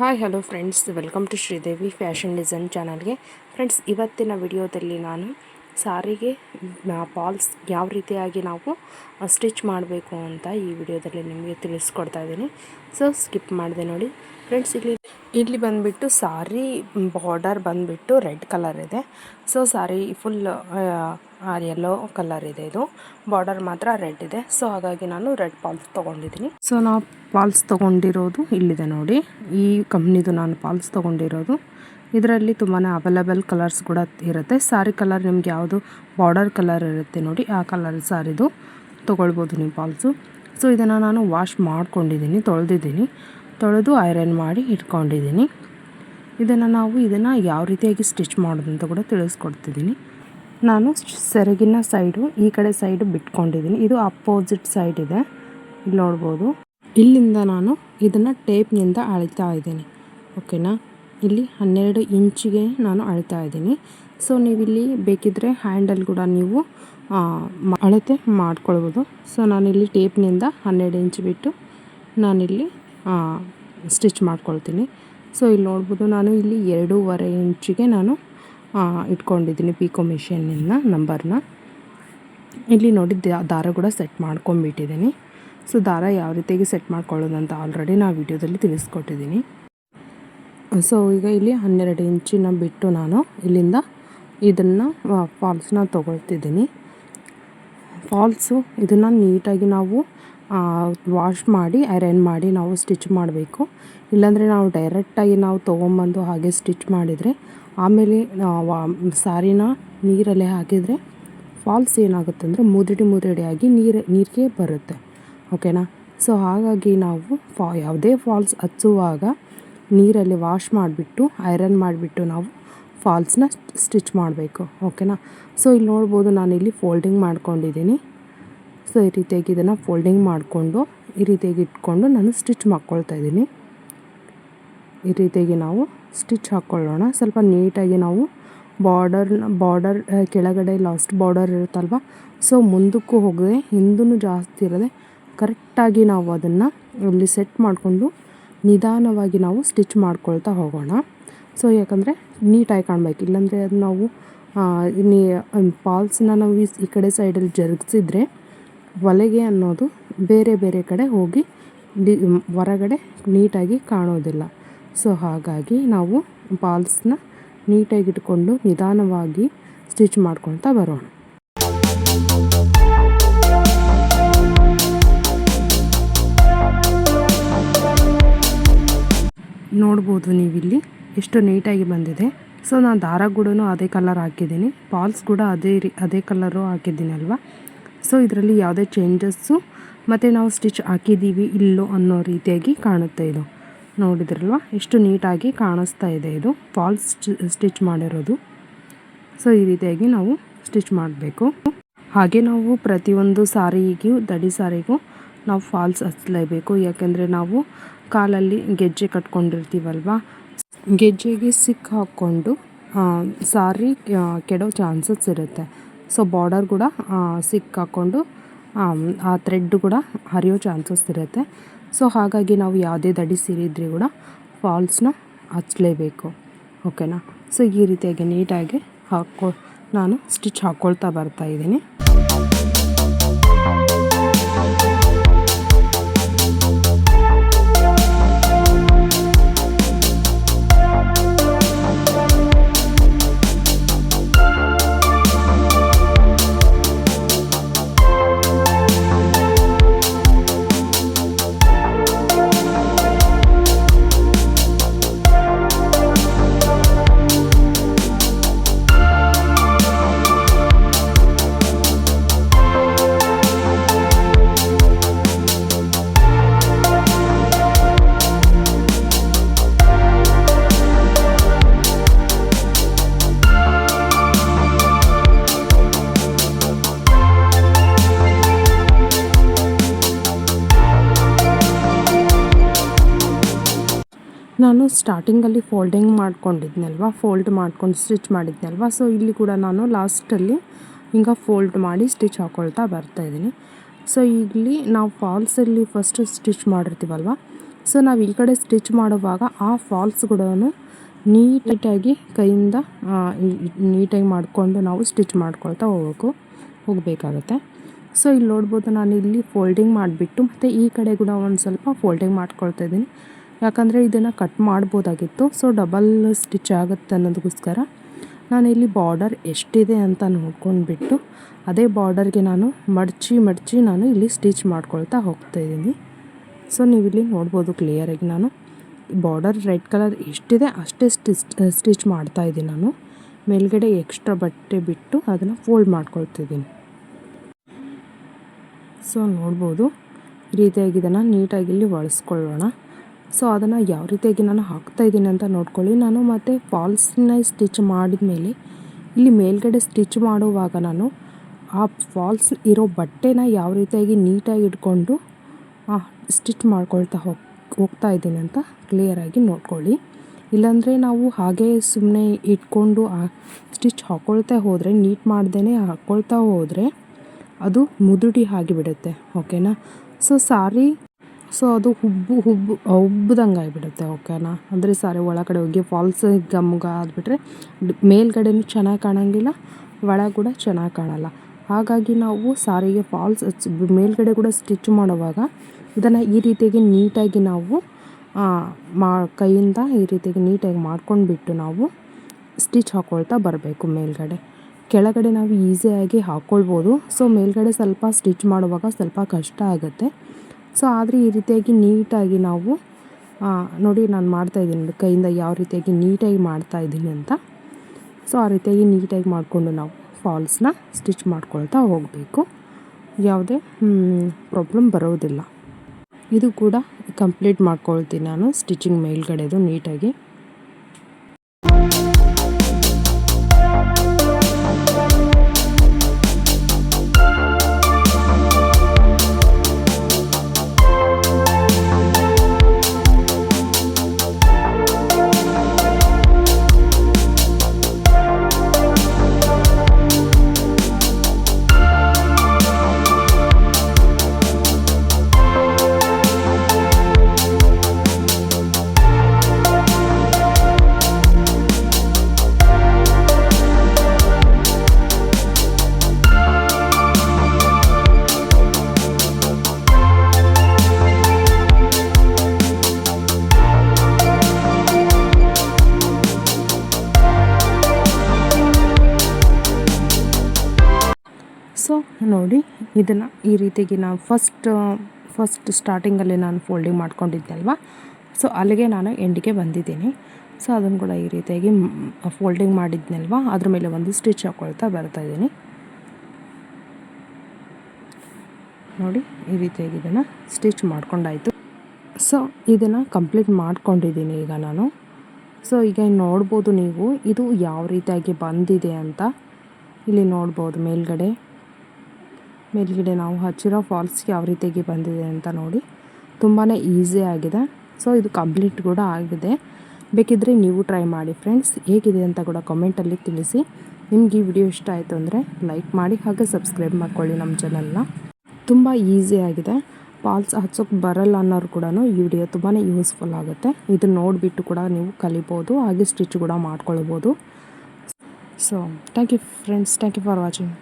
Hi hello friends welcome to Sridevi fashion design ಚಾನಲ್ಗೆ friends ಇವತ್ತಿನ ವಿಡಿಯೋದಲ್ಲಿ ನಾನು ಸಾರಿಗೆ ಪಾಲ್ಸ್ ಯಾವ ರೀತಿಯಾಗಿ ನಾವು ಸ್ಟಿಚ್ ಮಾಡಬೇಕು ಅಂತ ಈ ವಿಡಿಯೋದಲ್ಲಿ ನಿಮಗೆ ತಿಳಿಸ್ಕೊಡ್ತಾ ಇದ್ದೀನಿ. ಸೊ, ಸ್ಕಿಪ್ ಮಾಡಿದೆ ನೋಡಿ. ಫ್ರೆಂಡ್ಸ್, ಇಲ್ಲಿ ಇಲ್ಲಿ ಬಂದುಬಿಟ್ಟು ಸಾರಿ ಬಾರ್ಡರ್ ಬಂದುಬಿಟ್ಟು ರೆಡ್ ಕಲರ್ ಇದೆ. So, sari full yellow colour ಇದೆ ಇದು. ಬಾರ್ಡರ್ ಮಾತ್ರ ರೆಡ್ ಇದೆ. ಸೊ, ಹಾಗಾಗಿ ನಾನು ರೆಡ್ ಪಾಲ್ಸ್ ತೊಗೊಂಡಿದ್ದೀನಿ. ಸೊ, ನಾವು ಪಾಲ್ಸ್ ತೊಗೊಂಡಿರೋದು ಇಲ್ಲಿದೆ ನೋಡಿ. ಈ ಕಂಪ್ನಿದು ನಾನು ಪಾಲ್ಸ್ ತೊಗೊಂಡಿರೋದು. ಇದರಲ್ಲಿ ತುಂಬಾ ಅವೈಲಬಲ್ ಕಲರ್ಸ್ ಕೂಡ ಇರುತ್ತೆ. ಸಾರಿ ಕಲರ್ ನಿಮ್ಗೆ ಯಾವುದು ಬಾರ್ಡರ್ ಕಲರ್ ಇರುತ್ತೆ ನೋಡಿ, ಆ ಕಲರ್ ಸಾರಿದು ತೊಗೊಳ್ಬೋದು ನೀವು ಪಾಲ್ಸು ಸೊ ಇದನ್ನು ನಾನು ವಾಶ್ ಮಾಡ್ಕೊಂಡಿದ್ದೀನಿ, ತೊಳೆದಿದ್ದೀನಿ. ತೊಳೆದು ಐರನ್ ಮಾಡಿ ಇಟ್ಕೊಂಡಿದ್ದೀನಿ. ಇದನ್ನು ನಾವು ಇದನ್ನು ಯಾವ ರೀತಿಯಾಗಿ ಸ್ಟಿಚ್ ಮಾಡೋದು ಅಂತ ಕೂಡ ತಿಳಿಸ್ಕೊಡ್ತಿದ್ದೀನಿ. ನಾನು ಸೆರಗಿನ ಸೈಡು ಈ ಕಡೆ ಸೈಡು ಬಿಟ್ಕೊಂಡಿದ್ದೀನಿ. ಇದು ಅಪೋಸಿಟ್ ಸೈಡ್ ಇದೆ. ಇಲ್ಲಿ ನೋಡ್ಬೋದು. ಇಲ್ಲಿಂದ ನಾನು ಇದನ್ನು ಟೇಪ್ನಿಂದ ಅಳಿತಾ ಇದ್ದೀನಿ. ಓಕೆನಾ ಇಲ್ಲಿ ಹನ್ನೆರಡು ಇಂಚಿಗೆ ನಾನು ಅಳ್ತಾ ಇದ್ದೀನಿ. ಸೊ ನೀವಿಲ್ಲಿ ಬೇಕಿದ್ದರೆ ಹ್ಯಾಂಡಲ್ ಕೂಡ ನೀವು ಅಳತೆ ಮಾಡ್ಕೊಳ್ಬೋದು. ಸೊ ನಾನಿಲ್ಲಿ ಟೇಪ್ನಿಂದ ಹನ್ನೆರಡು ಇಂಚ್ ಬಿಟ್ಟು ನಾನಿಲ್ಲಿ ಸ್ಟಿಚ್ ಮಾಡ್ಕೊಳ್ತೀನಿ. ಸೊ ಇಲ್ಲಿ ನೋಡ್ಬೋದು ನಾನು ಇಲ್ಲಿ ಎರಡೂವರೆ ಇಂಚಿಗೆ ನಾನು ಇಟ್ಕೊಂಡಿದ್ದೀನಿ ಪಿಕೋ ಮಿಷಿನ್ನಿಂದ ನಂಬರ್ನ. ಇಲ್ಲಿ ನೋಡಿ ದಾರ ಕೂಡ ಸೆಟ್ ಮಾಡ್ಕೊಂಬಿಟ್ಟಿದ್ದೀನಿ ಸೊ ದಾರ ಯಾವ ರೀತಿಯಾಗಿ ಸೆಟ್ ಮಾಡ್ಕೊಳ್ಳೋದಂತ ಆಲ್ರೆಡಿ ನಾನು ವಿಡಿಯೋದಲ್ಲಿ ತಿಳಿಸ್ಕೊಟ್ಟಿದ್ದೀನಿ. ಸೊ ಈಗ ಇಲ್ಲಿ ಹನ್ನೆರಡು ಇಂಚಿನ ಬಿಟ್ಟು ನಾನು ಇಲ್ಲಿಂದ ಇದನ್ನು ಫಾಲ್ಸ್ನ ತೊಗೊಳ್ತಿದ್ದೀನಿ. ಫಾಲ್ಸು ಇದನ್ನು ನೀಟಾಗಿ ನಾವು ವಾಶ್ ಮಾಡಿ ಐರನ್ ಮಾಡಿ ನಾವು ಸ್ಟಿಚ್ ಮಾಡಬೇಕು. ಇಲ್ಲಾಂದರೆ ನಾವು ಡೈರೆಕ್ಟಾಗಿ ನಾವು ತೊಗೊಂಬಂದು ಹಾಗೆ ಸ್ಟಿಚ್ ಮಾಡಿದರೆ, ಆಮೇಲೆ ಸಾರಿನ ನೀರಲ್ಲೇ ಹಾಕಿದರೆ ಫಾಲ್ಸ್ ಏನಾಗುತ್ತೆ ಅಂದರೆ ಮುದುಡಿ ಮುದುಡಿಯಾಗಿ ನೀರು, ನೀರಿಗೆ ಬರುತ್ತೆ. ಓಕೆನಾ ಸೊ ಹಾಗಾಗಿ ನಾವು ಫಾ, ಯಾವುದೇ ಫಾಲ್ಸ್ ಹಚ್ಚುವಾಗ ನೀರಲ್ಲಿ ವಾಶ್ ಮಾಡಿಬಿಟ್ಟು, ಐರನ್ ಮಾಡಿಬಿಟ್ಟು ನಾವು ಫಾಲ್ಸ್ನ ಸ್ಟಿಚ್ ಮಾಡಬೇಕು, ಓಕೆನಾ? ಸೊ, ಇಲ್ಲಿ ನೋಡ್ಬೋದು ನಾನಿಲ್ಲಿ ಫೋಲ್ಡಿಂಗ್ ಮಾಡ್ಕೊಂಡಿದ್ದೀನಿ. ಸೊ, ಈ ರೀತಿಯಾಗಿ ಇದನ್ನು ಫೋಲ್ಡಿಂಗ್ ಮಾಡಿಕೊಂಡು, ಈ ರೀತಿಯಾಗಿ ಇಟ್ಕೊಂಡು ನಾನು ಸ್ಟಿಚ್ ಮಾಡ್ಕೊಳ್ತಾ ಇದ್ದೀನಿ. ಈ ರೀತಿಯಾಗಿ ನಾವು ಸ್ಟಿಚ್ ಹಾಕ್ಕೊಳ್ಳೋಣ ಸ್ವಲ್ಪ ನೀಟಾಗಿ ನಾವು ಬಾರ್ಡರ್ನ ಬಾರ್ಡರ್, ಕೆಳಗಡೆ ಲಾಸ್ಟ್ ಬಾರ್ಡರ್ ಇರುತ್ತಲ್ವ? ಸೊ, ಮುಂದಕ್ಕೂ ಹೋಗದೆ ಹಿಂದೂ ಜಾಸ್ತಿ ಇರದೆ ಕರೆಕ್ಟಾಗಿ ನಾವು ಅದನ್ನು ಇಲ್ಲಿ ಸೆಟ್ ಮಾಡಿಕೊಂಡು ನಿಧಾನವಾಗಿ ನಾವು ಸ್ಟಿಚ್ ಮಾಡ್ಕೊಳ್ತಾ ಹೋಗೋಣ. ಸೊ, ಯಾಕಂದರೆ ನೀಟಾಗಿ ಕಾಣಬೇಕು. ಇಲ್ಲಾಂದರೆ ಅದು ನಾವು ನೀ ಪಾಲ್ಸ್ನ ನಾವು ಈ ಕಡೆ ಸೈಡಲ್ಲಿ ಜರುಗಿಸಿದ್ರೆ ಒಲೆಗೆ ಅನ್ನೋದು ಬೇರೆ ಬೇರೆ ಕಡೆ ಹೋಗಿ ಹೊರಗಡೆ ನೀಟಾಗಿ ಕಾಣೋದಿಲ್ಲ. ಸೊ, ಹಾಗಾಗಿ ನಾವು ಪಾಲ್ಸ್ನ ನೀಟಾಗಿ ಇಟ್ಕೊಂಡು ನಿಧಾನವಾಗಿ ಸ್ಟಿಚ್ ಮಾಡ್ಕೊಳ್ತಾ ಬರೋಣ. ನೋಡ್ಬೋದು ನೀವಿಲ್ಲಿ. ಎಷ್ಟು ನೀಟಾಗಿ ಬಂದಿದೆ. ಸೊ, ನಾನು ದಾರ ಕೂಡ ಅದೇ ಕಲರ್ ಹಾಕಿದ್ದೀನಿ. ಪಾಲ್ಸ್ ಕೂಡ ಅದೇ ರೀ, ಅದೇ ಕಲರು ಹಾಕಿದ್ದೀನಿ ಅಲ್ವಾ? ಸೊ, ಇದರಲ್ಲಿ ಯಾವುದೇ ಚೇಂಜಸ್ಸು ಮತ್ತು ನಾವು ಸ್ಟಿಚ್ ಹಾಕಿದ್ದೀವಿ, ಇಲ್ಲೋ ಅನ್ನೋ ರೀತಿಯಾಗಿ ಕಾಣುತ್ತೆ ಇದು. ನೋಡಿದ್ರಲ್ವ? ಎಷ್ಟು ನೀಟಾಗಿ ಕಾಣಿಸ್ತಾ ಇದೆ ಇದು. ಫಾಲ್ಸ್ ಸ್ಟಿಚ್ ಮಾಡಿರೋದು. ಸೊ, ಈ ರೀತಿಯಾಗಿ ನಾವು ಸ್ಟಿಚ್ ಮಾಡಬೇಕು. ಹಾಗೆ ನಾವು ಪ್ರತಿಯೊಂದು ಸಾರಿಗೂ, ದಡಿ ಸಾರಿಗೂ ನಾವು ಫಾಲ್ಸ್ ಹಚ್ಚಲೇಬೇಕು. ಯಾಕೆಂದರೆ ನಾವು ಕಾಲಲ್ಲಿ ಗೆಜ್ಜೆ ಕಟ್ಕೊಂಡಿರ್ತೀವಲ್ವ? ಗೆಜ್ಜೆಗೆ ಸಿಕ್ ಹಾಕ್ಕೊಂಡು ಸಾರಿ ಕೆಡೋ ಚಾನ್ಸಸ್ ಇರುತ್ತೆ. ಸೊ, ಬಾರ್ಡರ್ ಕೂಡ ಸಿಕ್ ಹಾಕ್ಕೊಂಡು, ಆ ಥ್ರೆಡ್ ಕೂಡ ಹರಿಯೋ ಚಾನ್ಸಸ್ ಇರುತ್ತೆ. ಸೊ, ಹಾಗಾಗಿ ನಾವು ಯಾವುದೇ ದಡಿ ಸೀರಿದ್ರೆ ಕೂಡ ಫಾಲ್ಸ್ನ ಹಚ್ಚಲೇಬೇಕು ಓಕೆನಾ? ಸೊ, ಈ ರೀತಿಯಾಗಿ ನೀಟಾಗಿ ಹಾಕೊ, ನಾನು ಸ್ಟಿಚ್ ಹಾಕ್ಕೊಳ್ತಾ ಬರ್ತಾಯಿದ್ದೀನಿ ನಾನು ಸ್ಟಾರ್ಟಿಂಗಲ್ಲಿ ಫೋಲ್ಡಿಂಗ್ ಮಾಡ್ಕೊಂಡಿದ್ನಲ್ವ? ಫೋಲ್ಡ್ ಮಾಡ್ಕೊಂಡು ಸ್ಟಿಚ್ ಮಾಡಿದ್ನಲ್ವ? ಸೊ ಇಲ್ಲಿ ಕೂಡ ನಾನು ಲಾಸ್ಟಲ್ಲಿ ಹಿಂಗೆ ಫೋಲ್ಡ್ ಮಾಡಿ ಸ್ಟಿಚ್ ಹಾಕ್ಕೊಳ್ತಾ ಬರ್ತಾಯಿದ್ದೀನಿ ಸೊ ಇಲ್ಲಿ ನಾವು ಫಾಲ್ಸಲ್ಲಿ ಫಸ್ಟ್ ಸ್ಟಿಚ್ ಮಾಡಿರ್ತೀವಲ್ವ? ಸೊ ನಾವು ಈ ಕಡೆ ಸ್ಟಿಚ್ ಮಾಡುವಾಗ ಆ ಫಾಲ್ಸ್ ಕೂಡ ನೀಟಾಗಿ ಕೈಯಿಂದ ನೀಟಾಗಿ ಮಾಡಿಕೊಂಡು ನಾವು ಸ್ಟಿಚ್ ಮಾಡ್ಕೊಳ್ತಾ ಹೋಗ್ಬೇಕು, ಹೋಗಬೇಕಾಗತ್ತೆ. ಸೊ ಇಲ್ಲಿ ನೋಡ್ಬೋದು ನಾನು ಇಲ್ಲಿ ಫೋಲ್ಡಿಂಗ್ ಮಾಡಿಬಿಟ್ಟು ಮತ್ತು ಈ ಕಡೆ ಕೂಡ ಒಂದು ಸ್ವಲ್ಪ ಫೋಲ್ಡಿಂಗ್ ಮಾಡ್ಕೊಳ್ತಾ ಇದ್ದೀನಿ. ಯಾಕಂದರೆ ಇದನ್ನು ಕಟ್ ಮಾಡ್ಬೋದಾಗಿತ್ತು. ಸೊ ಡಬಲ್ ಸ್ಟಿಚ್ ಆಗುತ್ತೆ ಅನ್ನೋದಕ್ಕೋಸ್ಕರ ನಾನು ಇಲ್ಲಿ ಬಾರ್ಡರ್ ಎಷ್ಟಿದೆ ಅಂತ ನೋಡ್ಕೊಂಡ್ಬಿಟ್ಟು ಅದೇ ಬಾರ್ಡರ್ಗೆ ನಾನು ಮಡಚಿ ಮಡಚಿ ನಾನು ಇಲ್ಲಿ ಸ್ಟಿಚ್ ಮಾಡ್ಕೊಳ್ತಾ ಹೋಗ್ತಾಯಿದ್ದೀನಿ ಸೊ ನೀವು ಇಲ್ಲಿ ನೋಡ್ಬೋದು ಕ್ಲಿಯರಾಗಿ ನಾನು ಬಾರ್ಡರ್ ರೆಡ್ ಕಲರ್ ಎಷ್ಟಿದೆ ಅಷ್ಟೇ ಸ್ಟಿಚ್ ಸ್ಟಿಚ್ ಮಾಡ್ತಾ ಇದ್ದೀನಿ ನಾನು. ಮೇಲ್ಗಡೆ ಎಕ್ಸ್ಟ್ರಾ ಬಟ್ಟೆ ಬಿಟ್ಟು ಅದನ್ನು ಫೋಲ್ಡ್ ಮಾಡ್ಕೊಳ್ತಿದ್ದೀನಿ ಸೊ ನೋಡ್ಬೋದು ಈ ರೀತಿಯಾಗಿ ಇದನ್ನು ನೀಟಾಗಿ ಇಲ್ಲಿ ಒರೆಸ್ಕೊಳ್ಳೋಣ ಸೊ ಅದನ್ನು ಯಾವ ರೀತಿಯಾಗಿ ನಾನು ಹಾಕ್ತಾ ಇದ್ದೀನಿ ಅಂತ ನೋಡ್ಕೊಳ್ಳಿ. ನಾನು ಮತ್ತು ಫಾಲ್ಸ್ನ ಸ್ಟಿಚ್ ಮಾಡಿದ ಮೇಲೆ ಇಲ್ಲಿ ಮೇಲ್ಗಡೆ ಸ್ಟಿಚ್ ಮಾಡುವಾಗ ನಾನು ಆ ಫಾಲ್ಸ್ ಇರೋ ಬಟ್ಟೆನ ಯಾವ ರೀತಿಯಾಗಿ ನೀಟಾಗಿ ಇಟ್ಕೊಂಡು ಸ್ಟಿಚ್ ಮಾಡ್ಕೊಳ್ತಾ ಹೋಗ್, ಹೋಗ್ತಾ ಇದ್ದೀನಿ ಅಂತ ಕ್ಲಿಯರಾಗಿ ನೋಡ್ಕೊಳ್ಳಿ. ಇಲ್ಲಾಂದರೆ ನಾವು ಹಾಗೆ ಸುಮ್ಮನೆ ಇಟ್ಕೊಂಡು ಆ ಸ್ಟಿಚ್ ಹಾಕ್ಕೊಳ್ತಾ ಹೋದರೆ ನೀಟ್ ಮಾಡ್ದೇ ಹಾಕ್ಕೊಳ್ತಾ ಹೋದರೆ ಅದು ಮುದುಡಿ ಆಗಿಬಿಡುತ್ತೆ. ಓಕೆನಾ ಸೊ ಸಾರಿ ಸೊ ಅದು ಹುಬ್ಬು ಹುಬ್ಬು ಹುಬ್ಬದಂಗೆ ಆಗಿಬಿಡುತ್ತೆ, ಓಕೆನಾ? ಅಂದರೆ ಸಾರಿ, ಒಳಗಡೆ ಹೋಗಿ ಫಾಲ್ಸ್ ಗಮ್ಗ ಆದ್ಬಿಟ್ರೆ ಮೇಲ್ಗಡೆನೂ ಚೆನ್ನಾಗಿ ಕಾಣೋಂಗಿಲ್ಲ ಒಳಗೆ ಕೂಡ ಚೆನ್ನಾಗಿ ಕಾಣಲ್ಲ. ಹಾಗಾಗಿ ನಾವು ಸಾರಿಗೆ ಫಾಲ್ಸ್ ಮೇಲ್ಗಡೆ ಕೂಡ ಸ್ಟಿಚ್ ಮಾಡುವಾಗ ಇದನ್ನು ಈ ರೀತಿಯಾಗಿ ನೀಟಾಗಿ ನಾವು ಮಾ, ಕೈಯಿಂದ ಈ ರೀತಿಯಾಗಿ ನೀಟಾಗಿ ಮಾಡ್ಕೊಂಡ್ಬಿಟ್ಟು ನಾವು ಸ್ಟಿಚ್ ಹಾಕ್ಕೊಳ್ತಾ ಬರಬೇಕು ಮೇಲ್ಗಡೆ. ಕೆಳಗಡೆ ನಾವು ಈಸಿಯಾಗಿ ಹಾಕ್ಕೊಳ್ಬೋದು ಸೊ ಮೇಲ್ಗಡೆ ಸ್ವಲ್ಪ ಸ್ಟಿಚ್ ಮಾಡುವಾಗ ಸ್ವಲ್ಪ ಕಷ್ಟ ಆಗುತ್ತೆ. ಸೊ ಆದರೆ ಈ ರೀತಿಯಾಗಿ ನೀಟಾಗಿ ನಾವು ನೋಡಿ ನಾನು ಮಾಡ್ತಾಯಿದ್ದೀನಿ ಕೈಯಿಂದ ಯಾವ ರೀತಿಯಾಗಿ ನೀಟಾಗಿ ಮಾಡ್ತಾ ಇದ್ದೀನಿ ಅಂತ. ಸೊ ಆ ರೀತಿಯಾಗಿ ನೀಟಾಗಿ ಮಾಡಿಕೊಂಡು ನಾವು ಫಾಲ್ಸ್ನ ಸ್ಟಿಚ್ ಮಾಡ್ಕೊಳ್ತಾ ಹೋಗಬೇಕು. ಯಾವುದೇ ಪ್ರಾಬ್ಲಮ್ ಬರೋದಿಲ್ಲ. ಇದು ಕೂಡ ಕಂಪ್ಲೀಟ್ ಮಾಡ್ಕೊಳ್ತೀನಿ ನಾನು ಸ್ಟಿಚಿಂಗ್ ಮೇಲ್ಗಡೆದು ನೀಟಾಗಿ. ನೋಡಿ, ಇದನ್ನು ಈ ರೀತಿಯಾಗಿ ನಾನು ಫಸ್ಟ್ ಫಸ್ಟ್ ಸ್ಟಾರ್ಟಿಂಗಲ್ಲಿ ನಾನು ಫೋಲ್ಡಿಂಗ್ ಮಾಡ್ಕೊಂಡಿದ್ನಲ್ವ ಸೊ ಅಲ್ಲಿಗೆ ನಾನು ಎಂಡಿಗೆ ಬಂದಿದ್ದೀನಿ. ಸೊ ಅದನ್ನು ಕೂಡ ಈ ರೀತಿಯಾಗಿ ಫೋಲ್ಡಿಂಗ್ ಮಾಡಿದ್ನಲ್ವ ಅದ್ರ ಮೇಲೆ ಒಂದು ಸ್ಟಿಚ್ ಹಾಕ್ಕೊಳ್ತಾ ಬರ್ತಾ ಇದ್ದೀನಿ. ನೋಡಿ, ಈ ರೀತಿಯಾಗಿ ಇದನ್ನು ಸ್ಟಿಚ್ ಮಾಡ್ಕೊಂಡಾಯಿತು. ಸೊ ಇದನ್ನು ಕಂಪ್ಲೀಟ್ ಮಾಡ್ಕೊಂಡಿದ್ದೀನಿ ಈಗ ನಾನು. ಸೊ ಈಗ ನೋಡ್ಬೋದು ನೀವು, ಇದು ಯಾವ ರೀತಿಯಾಗಿ ಬಂದಿದೆ ಅಂತ ಇಲ್ಲಿ ನೋಡ್ಬೋದು ಮೇಲ್ಗಡೆ. ಮೇಲ್ಗಡೆ ನಾವು ಹಚ್ಚಿರೋ ಫಾಲ್ಸ್ ಯಾವ ರೀತಿಯಾಗಿ ಬಂದಿದೆ ಅಂತ ನೋಡಿ. ತುಂಬಾ ಈಸಿ ಆಗಿದೆ. ಸೊ, ಇದು ಕಂಪ್ಲೀಟ್ ಕೂಡ ಆಗಿದೆ. ಬೇಕಿದ್ದರೆ ನೀವು ಟ್ರೈ ಮಾಡಿ ಫ್ರೆಂಡ್ಸ್. ಹೇಗಿದೆ ಅಂತ ಕೂಡ ಕಮೆಂಟಲ್ಲಿ ತಿಳಿಸಿ. ನಿಮ್ಗೆ ಈ ವಿಡಿಯೋ ಇಷ್ಟ ಆಯಿತು ಅಂದರೆ ಲೈಕ್ ಮಾಡಿ ಹಾಗೆ ಸಬ್ಸ್ಕ್ರೈಬ್ ಮಾಡ್ಕೊಳ್ಳಿ ನಮ್ಮ ಚಾನಲ್ನ ತುಂಬ ಆಗಿದೆ. ಫಾಲ್ಸ್ ಹಚ್ಚೋಕ್ಕೆ ಬರಲ್ಲ ಅನ್ನೋರು ಕೂಡ ಈ ವಿಡಿಯೋ ತುಂಬಾ ಯೂಸ್ಫುಲ್ ಆಗುತ್ತೆ. ಇದು ನೋಡಿಬಿಟ್ಟು ಕೂಡ ನೀವು ಕಲಿಬೋದು, ಹಾಗೆ ಸ್ಟಿಚ್ ಕೂಡ ಮಾಡ್ಕೊಳ್ಬೋದು. So thank you friends thank you for watching